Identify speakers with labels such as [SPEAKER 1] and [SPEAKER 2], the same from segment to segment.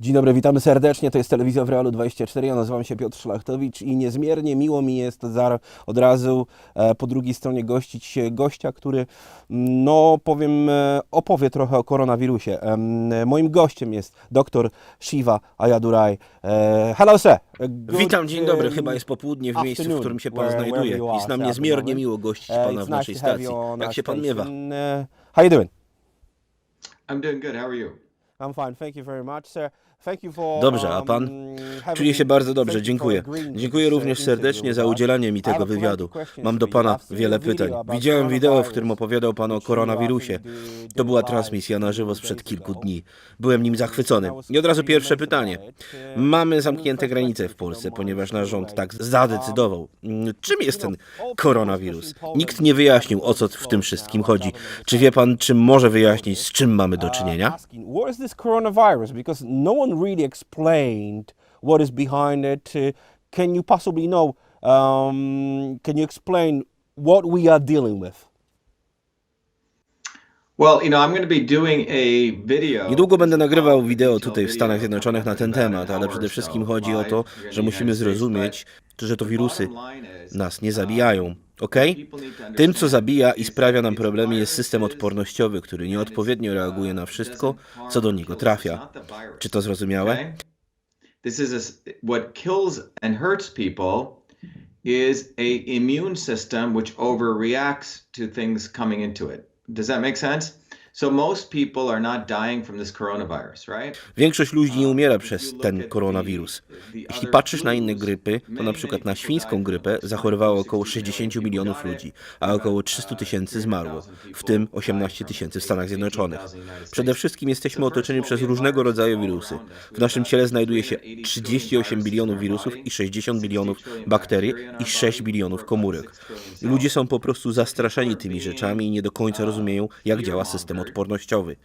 [SPEAKER 1] Dzień dobry, witamy serdecznie. To jest Telewizja w Realu 24. Ja nazywam się Piotr Szlachtowicz i niezmiernie miło mi jest od razu e, po drugiej stronie gościć gościa, który, mm, no powiem, e, opowie trochę o koronawirusie. Moim gościem jest dr Shiva Ayadurai. E, Hello, sir. Good,
[SPEAKER 2] Witam, dzień dobry. Chyba jest popołudnie w miejscu, w którym się Pan
[SPEAKER 1] where-
[SPEAKER 2] znajduje. Jest nam niezmiernie miło gościć Pana
[SPEAKER 1] it's
[SPEAKER 2] w naszej stacji. Jak się Pan miewa?
[SPEAKER 1] how you doing?
[SPEAKER 3] I'm doing good. How are you?
[SPEAKER 1] I'm fine, thank you very much, sir.
[SPEAKER 2] Dobrze, a
[SPEAKER 1] um,
[SPEAKER 2] pan? Czuję się bardzo dobrze, dziękuję. Dziękuję
[SPEAKER 1] uh,
[SPEAKER 2] również serdecznie za
[SPEAKER 1] us.
[SPEAKER 2] udzielenie mi tego wywiadu. Mam do. Pana wiele pytań. Widziałem wideo, w którym opowiadał Pan o koronawirusie. To była transmisja na żywo sprzed kilku dni. Byłem nim zachwycony. I od razu pierwsze pytanie.
[SPEAKER 1] Uh,
[SPEAKER 2] Mamy zamknięte granice w Polsce, ponieważ nasz rząd tak zadecydował. Mm, Czym jest ten koronawirus? Nikt nie wyjaśnił, o co w tym wszystkim chodzi. Czy wie Pan, czy może wyjaśnić, z czym mamy do czynienia?
[SPEAKER 1] asking, what is this coronavirus? Because no one really explained what is behind it. Uh, can you possibly know? Um, can you explain what we are dealing with?
[SPEAKER 3] Well, you know, I'm going to be doing a video.
[SPEAKER 2] Niedługo będę nagrywał wideo tutaj w Stanach Zjednoczonych na ten temat, ale przede wszystkim chodzi o to, że musimy zrozumieć, że to wirusy nas nie zabijają. Ok? Tym, co zabija i sprawia nam problemy, jest system odpornościowy, który nieodpowiednio reaguje na wszystko, co do niego trafia. Czy to zrozumiałe?
[SPEAKER 3] This is what kills and hurts people is a immune system which overreacts to things coming into it. Does that make sense?
[SPEAKER 2] Większość ludzi nie umiera przez ten koronawirus. Jeśli patrzysz na inne grypy, to na przykład na świńską grypę zachorowało około 60 milionów ludzi, a około 300 tysięcy zmarło, w tym 18 tysięcy w Stanach Zjednoczonych. Przede wszystkim jesteśmy otoczeni przez różnego rodzaju wirusy. W naszym ciele znajduje się 38 bilionów wirusów i 60 bilionów bakterii i 6 bilionów komórek. Ludzie są po prostu zastraszeni tymi rzeczami i nie do końca rozumieją, jak działa system odpornościowy.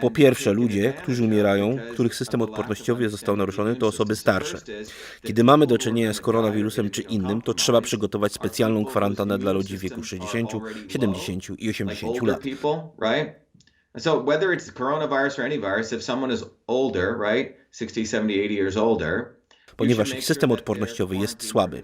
[SPEAKER 2] Po pierwsze, ludzie, którzy umierają, których system odpornościowy został naruszony, to osoby starsze. Kiedy mamy do czynienia z koronawirusem czy innym, to trzeba przygotować specjalną kwarantannę dla ludzi w wieku 60, 70 i 80
[SPEAKER 3] older
[SPEAKER 2] lat.
[SPEAKER 3] So whether it's coronavirus or any virus, if someone is older, right, 60, 70, 80 years older,
[SPEAKER 2] ponieważ ich system odpornościowy jest słaby.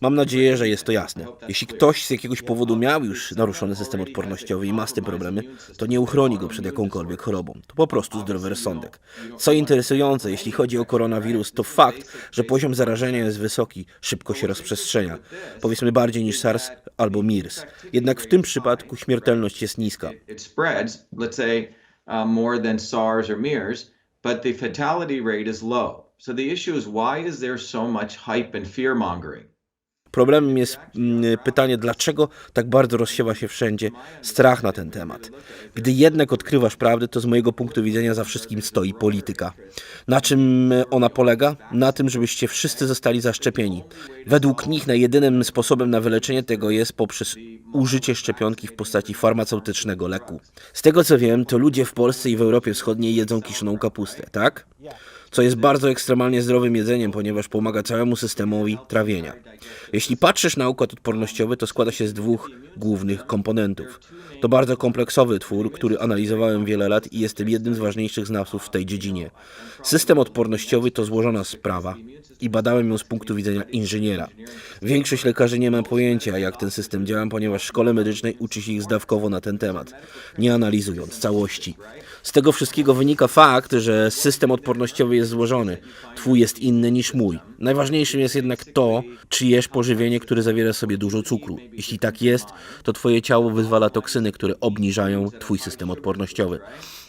[SPEAKER 2] Mam nadzieję, że jest to jasne. Jeśli ktoś z jakiegoś powodu miał już naruszony system odpornościowy i ma z tym problemy, to nie uchroni go przed jakąkolwiek chorobą. To po prostu zdrowy rozsądek. Co interesujące, jeśli chodzi o koronawirus, to fakt, że poziom zarażenia jest wysoki, szybko się rozprzestrzenia. Powiedzmy bardziej niż SARS albo MERS. Jednak w tym przypadku śmiertelność jest niska.
[SPEAKER 3] uh, more than SARS or MERS, but the fatality rate is low.
[SPEAKER 2] Problemem jest mm, pytanie, dlaczego tak bardzo rozsiewa się wszędzie strach na ten temat. Gdy jednak odkrywasz prawdę, to z mojego punktu widzenia za wszystkim stoi polityka. Na czym ona polega? Na tym, żebyście wszyscy zostali zaszczepieni. Według nich najjedynym sposobem na wyleczenie tego jest poprzez użycie szczepionki w postaci farmaceutycznego leku. Z tego co wiem, to ludzie w Polsce i w Europie Wschodniej jedzą kiszoną kapustę, tak? Co jest bardzo ekstremalnie zdrowym jedzeniem, ponieważ pomaga całemu systemowi trawienia. Jeśli patrzysz na układ odpornościowy, to składa się z dwóch głównych komponentów. To bardzo kompleksowy twór, który analizowałem wiele lat i jestem jednym z ważniejszych znawców w tej dziedzinie. System odpornościowy to złożona sprawa i badałem ją z punktu widzenia inżyniera. Większość lekarzy nie ma pojęcia, jak ten system działa, ponieważ w szkole medycznej uczy się ich zdawkowo na ten temat, nie analizując całości. Z tego wszystkiego wynika fakt, że system odpornościowy jest złożony. Twój jest inny niż mój. Najważniejszym jest jednak to, czy jesz pożywienie, które zawiera sobie dużo cukru. Jeśli tak jest, to twoje ciało wyzwala toksyny, które obniżają twój system odpornościowy.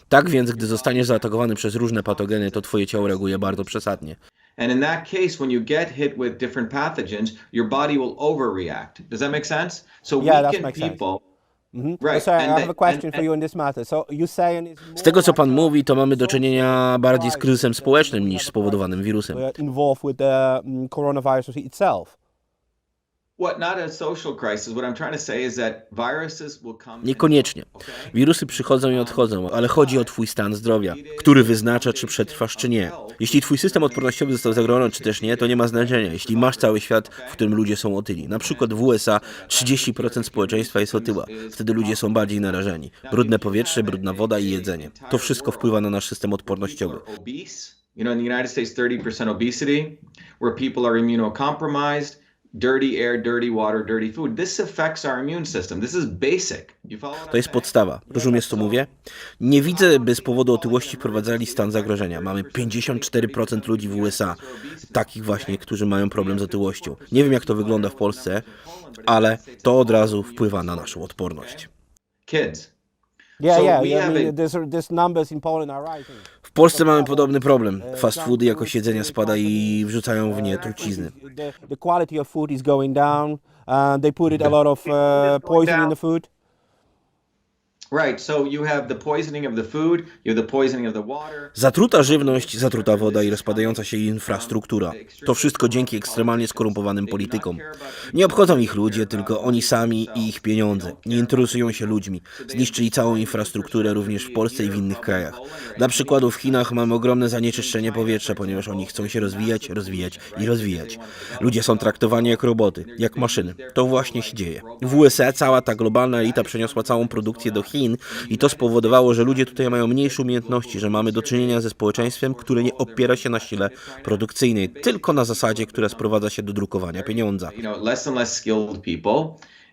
[SPEAKER 2] Tak więc, gdy zostaniesz zaatakowany przez różne patogeny, to twoje ciało reaguje bardzo przesadnie.
[SPEAKER 3] And in that case, when you get hit with different pathogens, your body will overreact. Does that make sense? So
[SPEAKER 1] Yeah,
[SPEAKER 3] weakened
[SPEAKER 1] makes sense.
[SPEAKER 3] People. Right,
[SPEAKER 1] So, I
[SPEAKER 3] and
[SPEAKER 1] have
[SPEAKER 3] the-
[SPEAKER 1] a question
[SPEAKER 3] and-
[SPEAKER 1] for you in this matter. So you saying it's more
[SPEAKER 2] Z tego, co pan mówi, to mamy do czynienia bardziej z kryzysem społecznym niż spowodowanym wirusem. Niekoniecznie. Wirusy przychodzą i odchodzą, ale chodzi o Twój stan zdrowia, który wyznacza, czy przetrwasz, czy nie. Jeśli Twój system odpornościowy został zagrożony, czy też nie, to nie ma znaczenia. Jeśli masz cały świat, w którym ludzie są otyli. Na przykład w USA 30% społeczeństwa jest otyła. Wtedy ludzie są bardziej narażeni. Brudne powietrze, brudna woda i jedzenie. To wszystko wpływa na nasz system odpornościowy.
[SPEAKER 3] You know, in the United States, 30% obesity, where people are immunocompromised, dirty air, dirty water, dirty food. This affects our immune system. This is basic. You follow what
[SPEAKER 2] To jest podstawa. Rozumiesz, co mówię? Nie widzę, by z powodu otyłości wprowadzali stan zagrożenia. Mamy 54% ludzi w USA, takich właśnie, którzy mają problem z otyłością. Nie wiem, jak to wygląda w Polsce, ale to od razu wpływa na naszą odporność.
[SPEAKER 3] Kids.
[SPEAKER 1] Yeah, yeah. I mean, there's, there's numbers in Poland are rising.
[SPEAKER 2] Polsce mamy podobny problem. Fast foody jako siedzenia spada i wrzucają w nie trucizny.
[SPEAKER 1] The, quality of food is going down. Uh, they put a lot of uh, poison in the food.
[SPEAKER 2] Zatruta żywność, zatruta woda i rozpadająca się infrastruktura. To wszystko dzięki ekstremalnie skorumpowanym politykom. Nie obchodzą ich ludzie, tylko oni sami i ich pieniądze. Nie interesują się ludźmi. Zniszczyli całą infrastrukturę również w Polsce i w innych krajach. Dla przykładu w Chinach mamy ogromne zanieczyszczenie powietrza, ponieważ oni chcą się rozwijać, rozwijać i rozwijać. Ludzie są traktowani jak roboty, jak maszyny. To właśnie się dzieje. W USA cała ta globalna elita przeniosła całą produkcję do Chin i to spowodowało, że ludzie tutaj mają mniejsze umiejętności, że mamy do czynienia ze społeczeństwem, które nie opiera się na sile produkcyjnej, tylko na zasadzie, która sprowadza się do drukowania pieniądza.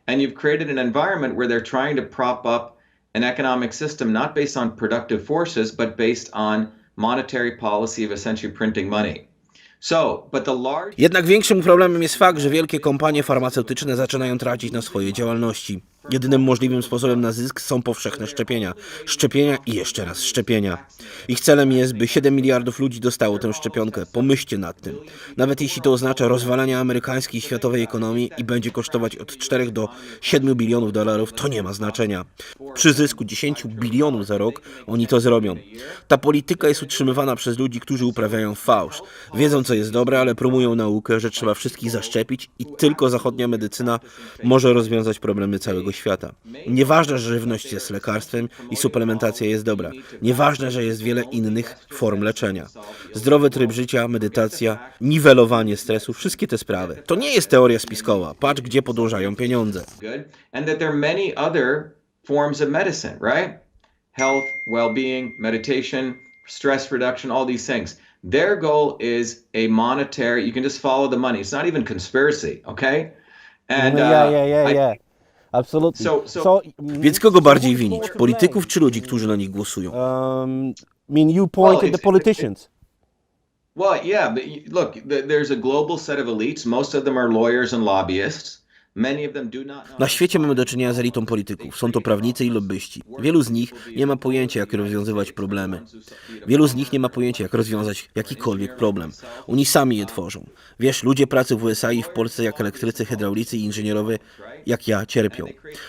[SPEAKER 3] And you've created an environment where they're trying to prop up an economic system not based on productive forces, but based on monetary policy of essentially printing money.
[SPEAKER 2] Jednak większym problemem jest fakt, że wielkie kompanie farmaceutyczne zaczynają tracić na swojej działalności. Jedynym możliwym sposobem na zysk są powszechne szczepienia. Szczepienia i jeszcze raz szczepienia. Ich celem jest, by 7 miliardów ludzi dostało tę szczepionkę. Pomyślcie nad tym. Nawet jeśli to oznacza rozwalanie amerykańskiej i światowej ekonomii i będzie kosztować od 4 do 7 bilionów dolarów, to nie ma znaczenia. Przy zysku 10 bilionów za rok oni to zrobią. Ta polityka jest utrzymywana przez ludzi, którzy uprawiają fałsz. Wiedzą, co jest dobre, ale promują naukę, że trzeba wszystkich zaszczepić i tylko zachodnia medycyna może rozwiązać problemy całego świata. Nieważne, że żywność jest lekarstwem i suplementacja jest dobra. Nieważne, że jest wiele innych form leczenia. Zdrowy tryb życia, medytacja, niwelowanie stresu, wszystkie te sprawy. To nie jest teoria spiskowa. Patrz, gdzie podążają pieniądze.
[SPEAKER 3] forms of medicine, right? Health, well-being, meditation, stress reduction, all these things. Their goal is a monetary. You can just follow the money. It's not even conspiracy, okay? And
[SPEAKER 1] yeah,
[SPEAKER 3] uh,
[SPEAKER 1] yeah, yeah,
[SPEAKER 3] I-
[SPEAKER 1] yeah. Absolutely.
[SPEAKER 3] So- so-
[SPEAKER 1] mm,
[SPEAKER 2] Więc kogo
[SPEAKER 1] so
[SPEAKER 2] bardziej winić?
[SPEAKER 1] more to
[SPEAKER 2] Polityków
[SPEAKER 1] blame?
[SPEAKER 2] czy ludzi, którzy na nich głosują?
[SPEAKER 1] Um, I mean, you pointed
[SPEAKER 3] it's-
[SPEAKER 1] the politicians.
[SPEAKER 3] Well, yeah, but y- look, th- there's a global set of elites. Most of them are lawyers and lobbyists.
[SPEAKER 2] Na świecie mamy do czynienia z elitą polityków. Są to prawnicy i lobbyści. Wielu z nich nie ma pojęcia, jak rozwiązywać problemy. Wielu z nich nie ma pojęcia, jak rozwiązać jakikolwiek problem. Oni sami je tworzą. Wiesz, ludzie pracy w USA i w Polsce, jak elektrycy, hydraulicy i inżynierowie, jak ja, cierpią.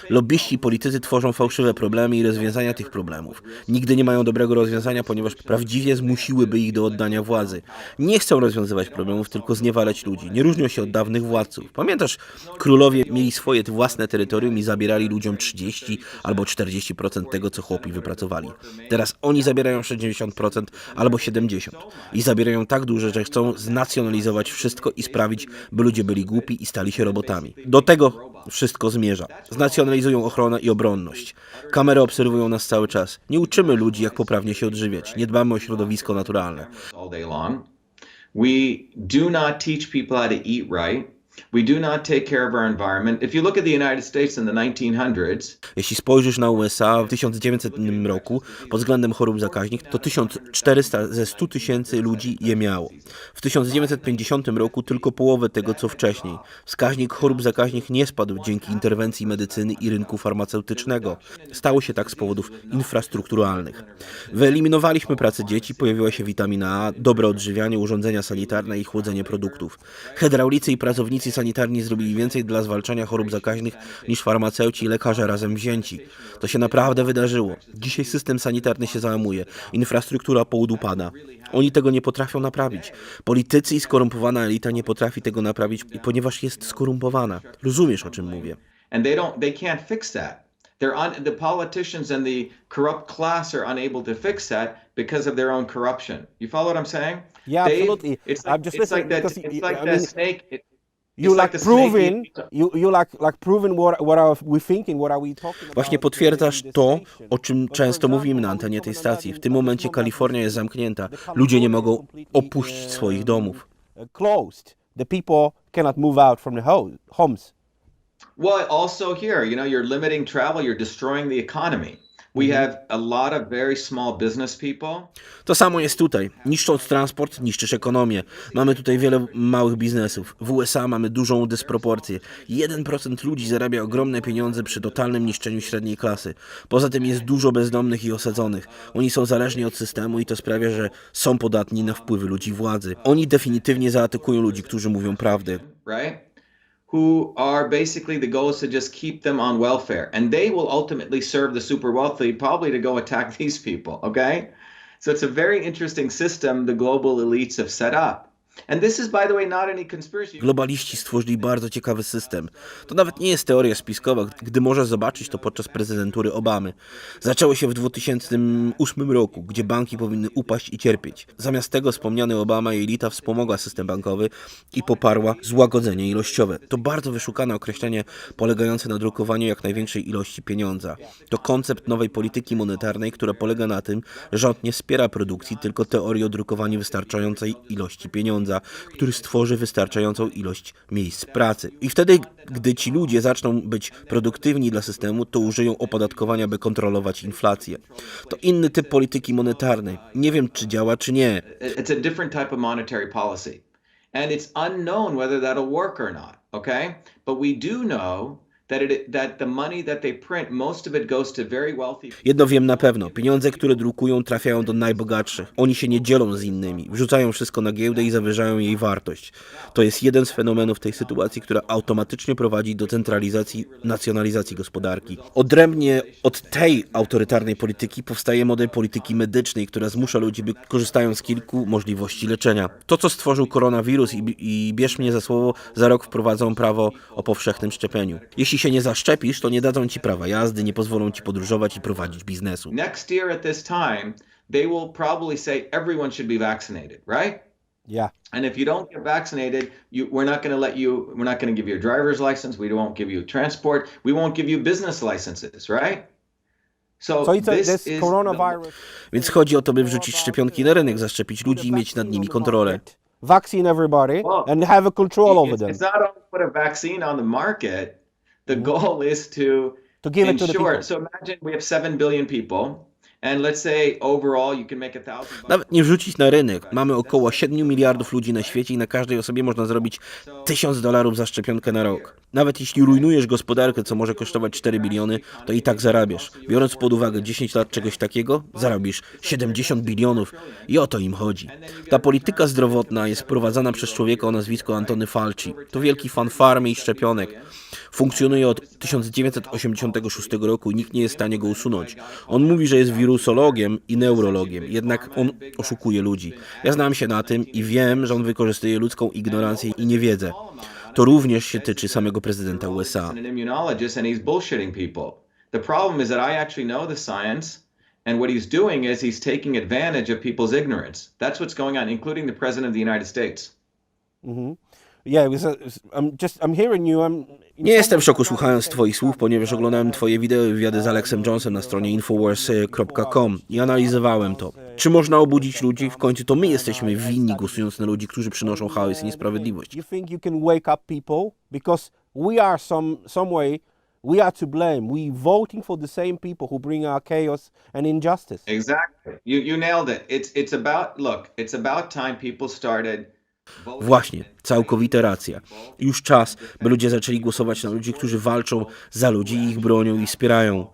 [SPEAKER 2] Lobbyści i politycy tworzą fałszywe problemy i rozwiązania tych problemów. Nigdy nie mają dobrego rozwiązania, ponieważ prawdziwie zmusiłyby ich do oddania władzy. Nie chcą rozwiązywać problemów, tylko zniewalać ludzi. Nie różnią się od dawnych władców. Pamiętasz, królowie mieli swoje własne terytorium i zabierali ludziom 30 albo 40% tego, co chłopi wypracowali. Teraz oni zabierają 60% albo 70% i zabierają tak dużo, że chcą znacjonalizować wszystko i sprawić, by ludzie byli głupi i stali się robotami. Do tego wszystko zmierza. Znacjonalizują ochronę i obronność. Kamery obserwują nas cały czas. Nie uczymy ludzi, jak poprawnie się odżywiać. Nie dbamy o środowisko naturalne.
[SPEAKER 3] We do not teach people how to eat right. We do not take care of our environment. If you look at the United States in the 1900s,
[SPEAKER 2] Jeśli spojrzysz na USA w 1900 roku pod względem chorób zakaźnych, to 1400 ze 100 tysięcy ludzi je miało. W 1950 roku tylko połowę tego, co wcześniej. Wskaźnik chorób zakaźnych nie spadł dzięki interwencji medycyny i rynku farmaceutycznego. Stało się tak z powodów infrastrukturalnych. Wyeliminowaliśmy pracę dzieci, pojawiła się witamina A, dobre odżywianie, urządzenia sanitarne i chłodzenie produktów. Hydraulicy i pracownicy sanitarni zrobili więcej dla zwalczania chorób zakaźnych niż farmaceuci i lekarze razem wzięci. To się naprawdę wydarzyło. Dzisiaj system sanitarny się załamuje, infrastruktura połudupada. Oni tego nie potrafią naprawić. Politycy i skorumpowana elita nie potrafi tego naprawić, ponieważ jest skorumpowana. Rozumiesz, o czym mówię?
[SPEAKER 3] and they don't, they can't fix that. They're un, the politicians and the corrupt class are unable to fix that because of their own corruption. You follow what I'm saying?
[SPEAKER 1] Yeah,
[SPEAKER 3] They-
[SPEAKER 1] absolutely.
[SPEAKER 3] It's
[SPEAKER 1] I'm
[SPEAKER 3] like,
[SPEAKER 1] just
[SPEAKER 3] it's like
[SPEAKER 1] listening
[SPEAKER 3] that.
[SPEAKER 1] because
[SPEAKER 3] It's
[SPEAKER 1] y-
[SPEAKER 3] like
[SPEAKER 1] I
[SPEAKER 3] that
[SPEAKER 1] mean-
[SPEAKER 3] snake. It,
[SPEAKER 1] You
[SPEAKER 3] It's like
[SPEAKER 1] like
[SPEAKER 3] the snake
[SPEAKER 1] proving
[SPEAKER 3] eating-
[SPEAKER 1] you you like like proving what what are we thinking, what are we talking about?
[SPEAKER 2] Właśnie
[SPEAKER 1] uh,
[SPEAKER 2] potwierdzasz to, o czym często mówimy na antenie tej stacji. W tym momencie Kalifornia jest zamknięta. Ludzie nie mogą opuścić swoich
[SPEAKER 1] um,
[SPEAKER 2] domów.
[SPEAKER 1] uh, Closed. The people cannot move out from the ho- homes.
[SPEAKER 3] Well, also here, you know, you're limiting travel, you're destroying the economy. We have a lot of very small business people.
[SPEAKER 2] To samo jest tutaj. Niszcząc transport, niszczysz ekonomię. Mamy tutaj wiele małych biznesów. W USA mamy dużą dysproporcję. 1% ludzi zarabia ogromne pieniądze przy totalnym niszczeniu średniej klasy. Poza tym jest dużo bezdomnych i osadzonych. Oni są zależni od systemu i to sprawia, że są podatni na wpływy ludzi władzy. Oni definitywnie zaatakują ludzi, którzy mówią prawdę.
[SPEAKER 3] right? Who are basically the goal is to just keep them on welfare, and they will ultimately serve the super wealthy, probably to go attack these people. Okay, so it's a very interesting system the global elites have set up,
[SPEAKER 2] Globaliści stworzyli bardzo ciekawy system. To nawet nie jest teoria spiskowa, gdy możesz zobaczyć to podczas prezydentury Obamy. Zaczęło się w 2008 roku, gdzie banki powinny upaść i cierpieć. Zamiast tego wspomniany Obama i elita wspomogła system bankowy i poparła złagodzenie ilościowe. To bardzo wyszukane określenie polegające na drukowaniu jak największej ilości pieniądza. To koncept nowej polityki monetarnej, która polega na tym, że rząd nie wspiera produkcji, tylko teorii o drukowaniu wystarczającej ilości pieniądza, który stworzy wystarczającą ilość miejsc pracy. I wtedy, gdy ci ludzie zaczną być produktywni dla systemu, to użyją opodatkowania, by kontrolować inflację. To inny typ polityki monetarnej. Nie wiem, czy działa, czy nie.
[SPEAKER 3] It's a different type of monetary policy, and it's unknown whether that'll work or not. Okay, but we do know
[SPEAKER 2] Jedno wiem na pewno, pieniądze, które drukują, trafiają do najbogatszych. Oni się nie dzielą z innymi, wrzucają wszystko na giełdę i zawyżają jej wartość. To jest jeden z fenomenów tej sytuacji, która automatycznie prowadzi do centralizacji, nacjonalizacji gospodarki. Odrębnie od tej autorytarnej polityki powstaje model polityki medycznej, która zmusza ludzi, by korzystają z kilku możliwości leczenia. To, co stworzył koronawirus i, i bierz mnie za słowo, za rok wprowadzą prawo o powszechnym szczepieniu. Jeśli się nie zaszczepisz, to nie dadzą ci prawa jazdy, nie pozwolą ci podróżować i prowadzić biznesu.
[SPEAKER 3] Next year at this time, they will probably say everyone should be vaccinated, right?
[SPEAKER 1] Yeah.
[SPEAKER 3] And if you don't get vaccinated, you, we're not going to let you. We're not going to give you a driver's license. We won't give you transport. We won't give you business licenses, right? So, this is
[SPEAKER 1] coronavirus.
[SPEAKER 2] Więc chodzi o to, by wrzucić szczepionki na rynek, zaszczepić ludzi i mieć nad nimi kontrolę.
[SPEAKER 1] Vaccine everybody and have a control over them.
[SPEAKER 3] it's not only put a vaccine on the market. The mm-hmm. goal is to
[SPEAKER 1] To give it to the people.
[SPEAKER 3] So imagine we have seven billion people,
[SPEAKER 2] Nawet nie wrzucić na rynek. Mamy około 7 miliardów ludzi na świecie i na każdej osobie można zrobić 1000 dolarów za szczepionkę na rok. Nawet jeśli rujnujesz gospodarkę, co może kosztować 4 biliony, to i tak zarabiasz. Biorąc pod uwagę 10 lat czegoś takiego, zarobisz 70 bilionów i o to im chodzi. Ta polityka zdrowotna jest prowadzona przez człowieka o nazwisku Antony Falci. To wielki fan farmy i szczepionek. Funkcjonuje od 1986 roku i nikt nie jest w stanie go usunąć. On mówi, że jest wirusologiem i neurologiem, jednak on oszukuje ludzi. Ja znam się na tym i wiem, że on wykorzystuje ludzką ignorancję i niewiedzę. To również się tyczy samego prezydenta USA.
[SPEAKER 3] an immunologist and he's bullshitting people. The problem is that I actually know the science, and what he's doing is he's taking advantage of people's ignorance. That's what's going on, including the president of the United States.
[SPEAKER 1] Yeah, because uh, I'm just I'm hearing you. I'm
[SPEAKER 2] Nie jestem w szoku słuchając Twoich słów, ponieważ oglądałem Twoje wideo i wywiady z Alexem Jonesem na stronie infowars.com i analizowałem to. Czy można obudzić ludzi? W końcu to my jesteśmy winni głosując na ludzi, którzy przynoszą chaos i niesprawiedliwość.
[SPEAKER 1] You think you can wake up people because we are some some way we are to blame. We voting for the same people who bring our chaos and injustice.
[SPEAKER 3] Exactly. You you nailed it. It's it's about look. It's about time people started.
[SPEAKER 2] Właśnie, całkowita racja. Już czas, by ludzie zaczęli głosować na ludzi, którzy walczą za ludzi i ich bronią i wspierają.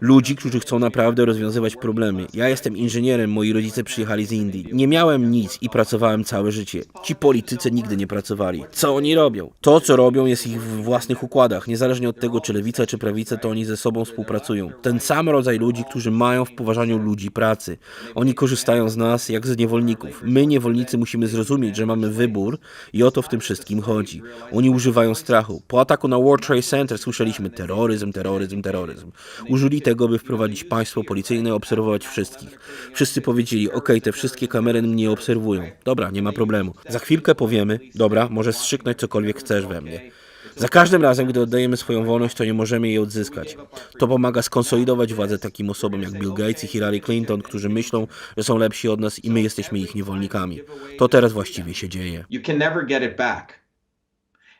[SPEAKER 2] Ludzi, którzy chcą naprawdę rozwiązywać problemy. Ja jestem inżynierem, moi rodzice przyjechali z Indii. Nie miałem nic i pracowałem całe życie. Ci politycy nigdy nie pracowali. Co oni robią? To, co robią, jest ich w własnych układach. Niezależnie od tego, czy lewica, czy prawica, to oni ze sobą współpracują. Ten sam rodzaj ludzi, którzy mają w poważaniu ludzi pracy. Oni korzystają z nas jak z niewolników. My, niewolnicy, musimy zrozumieć, że mamy wybór i o to w tym wszystkim chodzi. Oni używają strachu. Po ataku na World Trade Center słyszeliśmy terroryzm, terroryzm, terroryzm. Użyli tego, by wprowadzić państwo policyjne obserwować wszystkich. Wszyscy powiedzieli, ok, te wszystkie kamery mnie obserwują. Dobra, nie ma problemu. Za chwilkę powiemy, dobra, możesz strzyknąć cokolwiek chcesz we mnie. Za każdym razem, gdy oddajemy swoją wolność, to nie możemy jej odzyskać. To pomaga skonsolidować władzę takim osobom jak Bill Gates i Hillary Clinton, którzy myślą, że są lepsi od nas i my jesteśmy ich niewolnikami. To teraz właściwie się dzieje.
[SPEAKER 3] You can never get it back.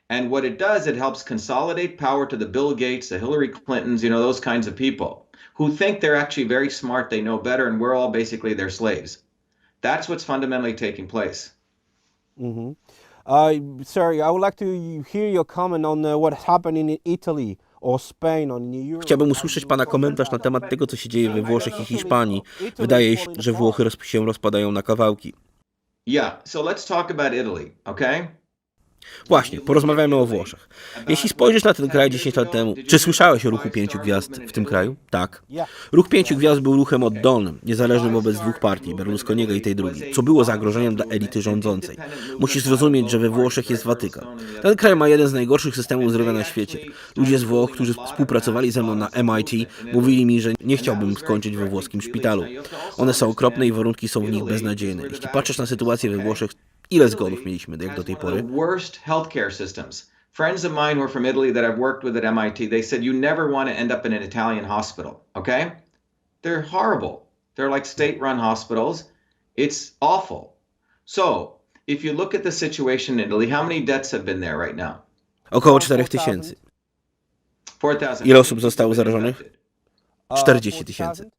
[SPEAKER 3] And what it does, it helps consolidate power to the Bill Gates, the Hillary Clintons, you know, those kinds of people who think they're actually very smart, they know better, and we're all basically their slaves. That's what's fundamentally taking place.
[SPEAKER 1] Uh, sir, I would like to hear your comment on uh, what happened in Italy or Spain or in Europe.
[SPEAKER 2] Chciałbym usłyszeć Pana komentarz na temat tego, co się dzieje we Włoszech i Hiszpanii. Wydaje się, że Włochy się rozpadają na kawałki.
[SPEAKER 3] Yeah, so let's talk about Italy, okay?
[SPEAKER 2] Właśnie, porozmawiamy o Włoszech. Jeśli spojrzysz na ten kraj 10 lat temu, czy słyszałeś o ruchu pięciu gwiazd w tym kraju? Tak. Ruch pięciu gwiazd był ruchem oddolnym, niezależnym wobec dwóch partii, Berlusconiego i tej drugiej, co było zagrożeniem dla elity rządzącej. Musisz zrozumieć, że we Włoszech jest Watykan. Ten kraj ma jeden z najgorszych systemów zdrowia na świecie. Ludzie z Włoch, którzy współpracowali ze mną na MIT, mówili mi, że nie chciałbym skończyć we włoskim szpitalu. One są okropne i warunki są w nich beznadziejne. Jeśli patrzysz na sytuację we Włoszech, ile zgonów mieliśmy jak do tej
[SPEAKER 3] The
[SPEAKER 2] pory?
[SPEAKER 3] worst healthcare systems. Friends of mine were from Italy that I've worked with at MIT, they said you never want to end up in an Italian hospital, okay? They're horrible. They're like state run hospitals. It's awful. So, if you look at the situation in Italy, how many deaths have been there right now?
[SPEAKER 2] Około 4 tysięcy.
[SPEAKER 3] 4,000.
[SPEAKER 2] Ile osób zostało zarażonych?
[SPEAKER 1] Uh,
[SPEAKER 2] 40 tysięcy.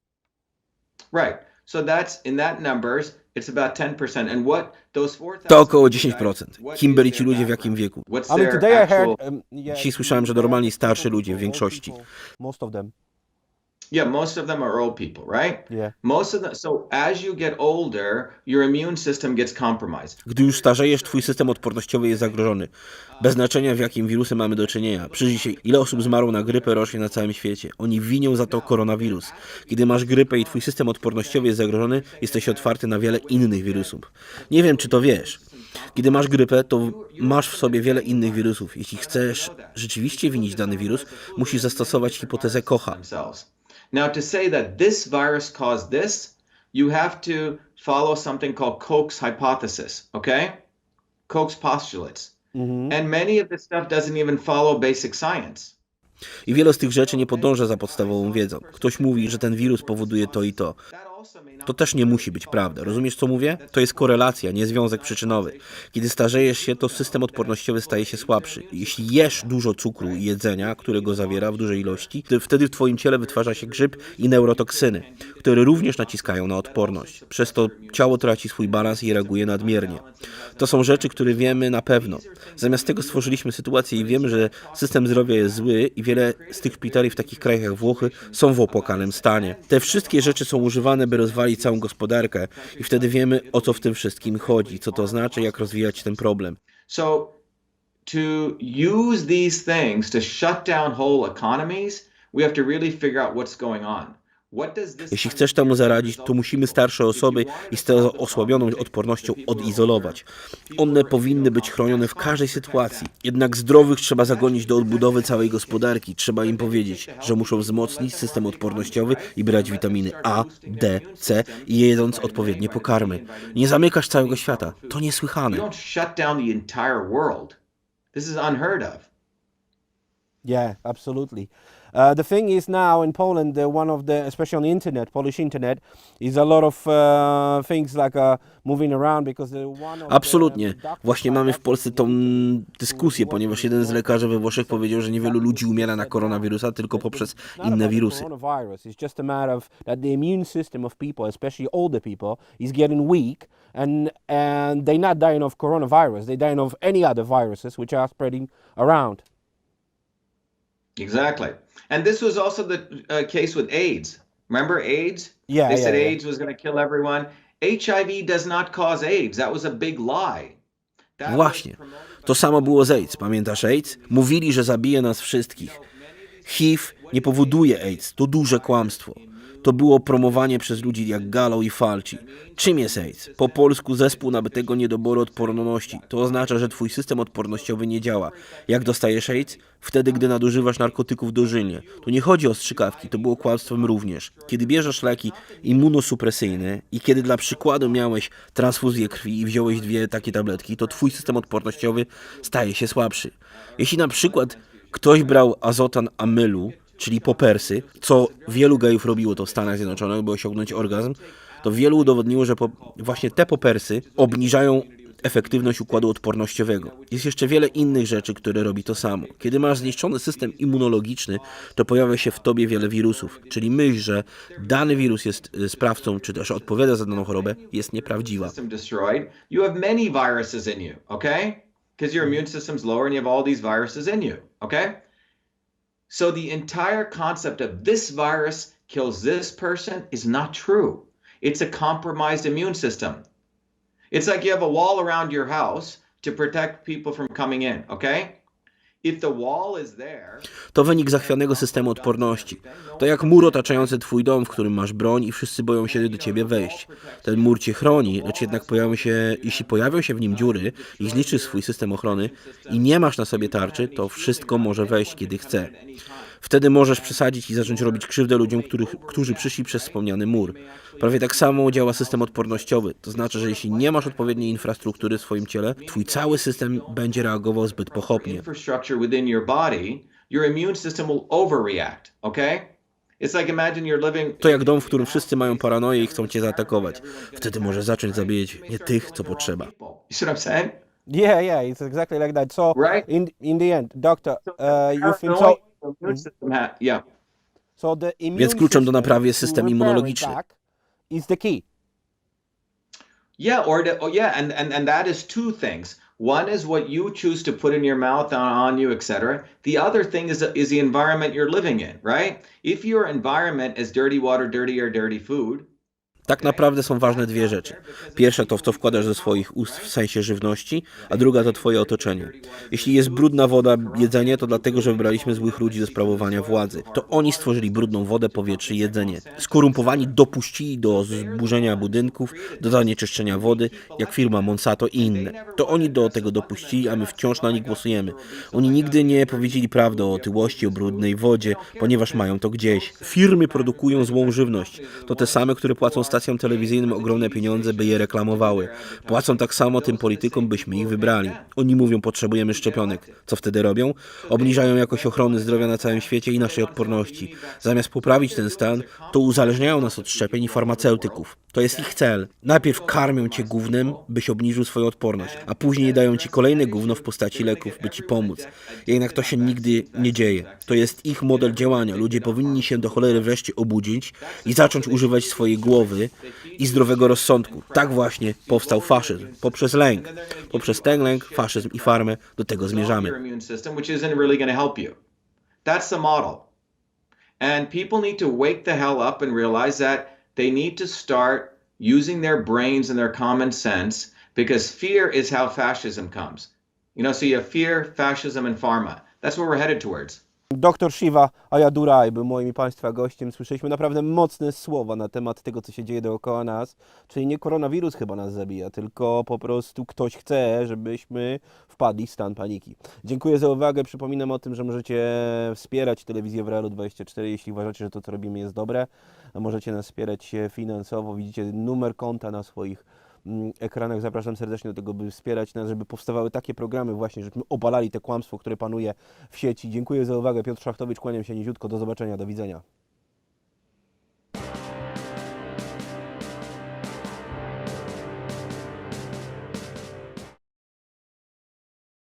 [SPEAKER 3] Right. So that's in that numbers, it's about 10%. And what those 4,000
[SPEAKER 2] To około 10%. Kim byli ci ludzie, w jakim wieku?
[SPEAKER 1] Um,
[SPEAKER 2] Dzisiaj słyszałem, że normalni starszy ludzie w większości.
[SPEAKER 3] Yeah, most of them are old people, right?
[SPEAKER 1] Yeah.
[SPEAKER 3] Most of them. So as you get older, your immune system gets compromised.
[SPEAKER 2] Gdy już starzejesz, twój system odpornościowy jest zagrożony. Bez znaczenia, w jakim wirusem mamy do czynienia. Przyjrzyj się, ile osób zmarło na grypę rocznie na całym świecie. Oni winią za to koronawirus. Kiedy masz grypę i twój system odpornościowy jest zagrożony, jesteś otwarty na wiele innych wirusów. Nie wiem, czy to wiesz. Kiedy masz grypę, to masz w sobie wiele innych wirusów. Jeśli chcesz rzeczywiście winić dany wirus, musisz zastosować hipotezę Kocha.
[SPEAKER 3] Now, to say that this virus caused this, you have to follow something called Koch's hypothesis. Okay, Koch's postulates, mm-hmm. and many of this stuff doesn't even follow basic science.
[SPEAKER 2] I wiele z tych rzeczy nie podąża za podstawową wiedzą. Ktoś mówi, że ten wirus powoduje to i to. To też nie musi być prawda. Rozumiesz, co mówię? To jest korelacja, nie związek przyczynowy. Kiedy starzejesz się, to system odpornościowy staje się słabszy. Jeśli jesz dużo cukru i jedzenia, które go zawiera w dużej ilości, wtedy w twoim ciele wytwarza się grzyb i neurotoksyny, które również naciskają na odporność. Przez to ciało traci swój balans i reaguje nadmiernie. To są rzeczy, które wiemy na pewno. Zamiast tego stworzyliśmy sytuację i wiemy, że system zdrowia jest zły i wiele z tych szpitali w takich krajach jak Włochy są w opłakanym stanie. Te wszystkie rzeczy są używane, by rozwalić całą gospodarkę i wtedy wiemy, o co w tym wszystkim chodzi, co to znaczy, jak rozwijać ten problem.
[SPEAKER 3] So, to use these things to shut down whole economies, we have to really figure out what's going on.
[SPEAKER 2] Jeśli chcesz temu zaradzić, to musimy starsze osoby i z tą osłabioną odpornością odizolować. One powinny być chronione w każdej sytuacji. Jednak zdrowych trzeba zagonić do odbudowy całej gospodarki. Trzeba im powiedzieć, że muszą wzmocnić system odpornościowy i brać witaminy A, D, C i jedząc odpowiednie pokarmy. Nie zamykasz całego świata. To niesłychane.
[SPEAKER 3] This is unheard of.
[SPEAKER 1] Yeah, absolutely. Uh, the thing is now in Poland, uh, one of the, especially on the internet, Polish internet, is a lot of uh, things like uh, moving around because one of
[SPEAKER 2] Absolutnie. Właśnie mamy w Polsce tą dyskusję, ponieważ jeden z lekarzy we Włoszech powiedział, że niewielu ludzi umiera na koronawirusa tylko poprzez inne wirusy.
[SPEAKER 1] Coronavirus. It's just a matter of that the immune system of people, especially older people, is getting weak, and and they're not dying of coronavirus. They're dying of any other viruses which are spreading around.
[SPEAKER 3] Exactly. And this was also the uh, case with AIDS. Remember AIDS?
[SPEAKER 1] Yeah,
[SPEAKER 3] They
[SPEAKER 1] yeah,
[SPEAKER 3] said
[SPEAKER 1] yeah.
[SPEAKER 3] AIDS was going to kill everyone. HIV does not cause AIDS. That was a big lie. That
[SPEAKER 2] Właśnie. To samo było z AIDS. Pamiętasz AIDS? Mówili, że zabije nas wszystkich. HIV nie powoduje AIDS. To duże kłamstwo. To było promowanie przez ludzi jak Gallo i Falci. Czym jest AIDS? Po polsku zespół nabytego niedoboru odporności. To oznacza, że twój system odpornościowy nie działa. Jak dostajesz AIDS? Wtedy, gdy nadużywasz narkotyków dożylnie. Tu nie chodzi o strzykawki, to było kłamstwem również. Kiedy bierzesz leki immunosupresyjne i kiedy dla przykładu miałeś transfuzję krwi i wziąłeś dwie takie tabletki, to twój system odpornościowy staje się słabszy. Jeśli na przykład ktoś brał azotan amylu, czyli popersy, co wielu gejów robiło to w Stanach Zjednoczonych, by osiągnąć orgazm, to wielu udowodniło, że po, właśnie te popersy obniżają efektywność układu odpornościowego. Jest jeszcze wiele innych rzeczy, które robi to samo. Kiedy masz zniszczony system immunologiczny, to pojawia się w tobie wiele wirusów, czyli myśl, że dany wirus jest y, sprawcą, czy też odpowiada za daną chorobę, jest nieprawdziwa.
[SPEAKER 3] Because your immune system's lower and you have all these viruses in you, okay? So the entire concept of this virus kills this person is not true. It's a compromised immune system. It's like you have a wall around your house to protect people from coming in, okay?
[SPEAKER 2] To wynik zachwianego systemu odporności. To jak mur otaczający twój dom, w którym masz broń i wszyscy boją się do ciebie wejść. Ten mur cię chroni, lecz jednak pojawią się, jeśli pojawią się w nim dziury i zniszczysz swój system ochrony i nie masz na sobie tarczy, to wszystko może wejść kiedy chce. Wtedy możesz przesadzić i zacząć robić krzywdę ludziom, których, którzy przyszli przez wspomniany mur. Prawie tak samo działa system odpornościowy. To znaczy, że jeśli nie masz odpowiedniej infrastruktury w swoim ciele, twój cały system będzie reagował zbyt pochopnie. To jak dom, w którym wszyscy mają paranoję i chcą cię zaatakować. Wtedy może zacząć zabijać nie tych, co potrzeba.
[SPEAKER 3] You see what I'm saying?
[SPEAKER 1] Yeah, yeah, it's exactly like that. So,
[SPEAKER 3] Right.
[SPEAKER 1] in in the end, doctor, uh, you
[SPEAKER 3] The
[SPEAKER 1] so?
[SPEAKER 3] Only immune mhm. system ha- yeah.
[SPEAKER 1] So the immune
[SPEAKER 2] Więc kluczem do
[SPEAKER 1] system
[SPEAKER 2] naprawy jest system immunologiczny.
[SPEAKER 1] Is the key.
[SPEAKER 3] Yeah, or the, oh yeah, and, and and that is two things. One is what you choose to put in your mouth on, on you, etc. The other thing is is the environment you're living in, right? If your environment is dirty water, dirty air, dirty food,
[SPEAKER 2] Tak naprawdę są ważne dwie rzeczy. Pierwsza to w co wkładasz do swoich ust w sensie żywności, a druga to twoje otoczenie. Jeśli jest brudna woda, jedzenie, to dlatego, że wybraliśmy złych ludzi do sprawowania władzy. To oni stworzyli brudną wodę, powietrze jedzenie. Skorumpowani dopuścili do zburzenia budynków, do zanieczyszczenia wody, jak firma Monsanto i inne. To oni do tego dopuścili, a my wciąż na nich głosujemy. Oni nigdy nie powiedzieli prawdy o otyłości, o brudnej wodzie, ponieważ mają to gdzieś. Firmy produkują złą żywność. To te same, które płacą stacjom telewizyjnym ogromne pieniądze, by je reklamowały. Płacą tak samo tym politykom, byśmy ich wybrali. Oni mówią, potrzebujemy szczepionek. Co wtedy robią? Obniżają jakość ochrony zdrowia na całym świecie i naszej odporności. Zamiast poprawić ten stan, to uzależniają nas od szczepień i farmaceutyków. To jest ich cel. Najpierw karmią cię gównem, byś obniżył swoją odporność, a później dają ci kolejne gówno w postaci leków, by ci pomóc. Jednak to się nigdy nie dzieje. To jest ich model działania. Ludzie powinni się do cholery wreszcie obudzić i zacząć używać swojej głowy i zdrowego rozsądku. Tak właśnie powstał faszyzm. Poprzez lęk. Poprzez ten lęk, faszyzm i farmę do tego zmierzamy.
[SPEAKER 3] That's the model. And people need to wake the hell up and realize that they need to start using their brains and their common sense because fear is how fascism comes. You know, so you have fear, fascism, and pharma. That's what we're headed towards.
[SPEAKER 1] Dr Shiva Ayaduraj był moim i Państwa gościem. Słyszeliśmy naprawdę mocne słowa na temat tego, co się dzieje dookoła nas. Czyli nie koronawirus chyba nas zabija, tylko po prostu ktoś chce, żebyśmy wpadli w stan paniki. Dziękuję za uwagę. Przypominam o tym, że możecie wspierać telewizję w Realu 24, jeśli uważacie, że to, co robimy, jest dobre. Możecie nas wspierać finansowo. Widzicie numer konta na swoich ekranach. Zapraszam serdecznie do tego, by wspierać nas, żeby powstawały takie programy właśnie, żebyśmy obalali te kłamstwo, które panuje w sieci. Dziękuję za uwagę. Piotr Szachtowicz, kłaniam się niziutko. Do zobaczenia, do widzenia.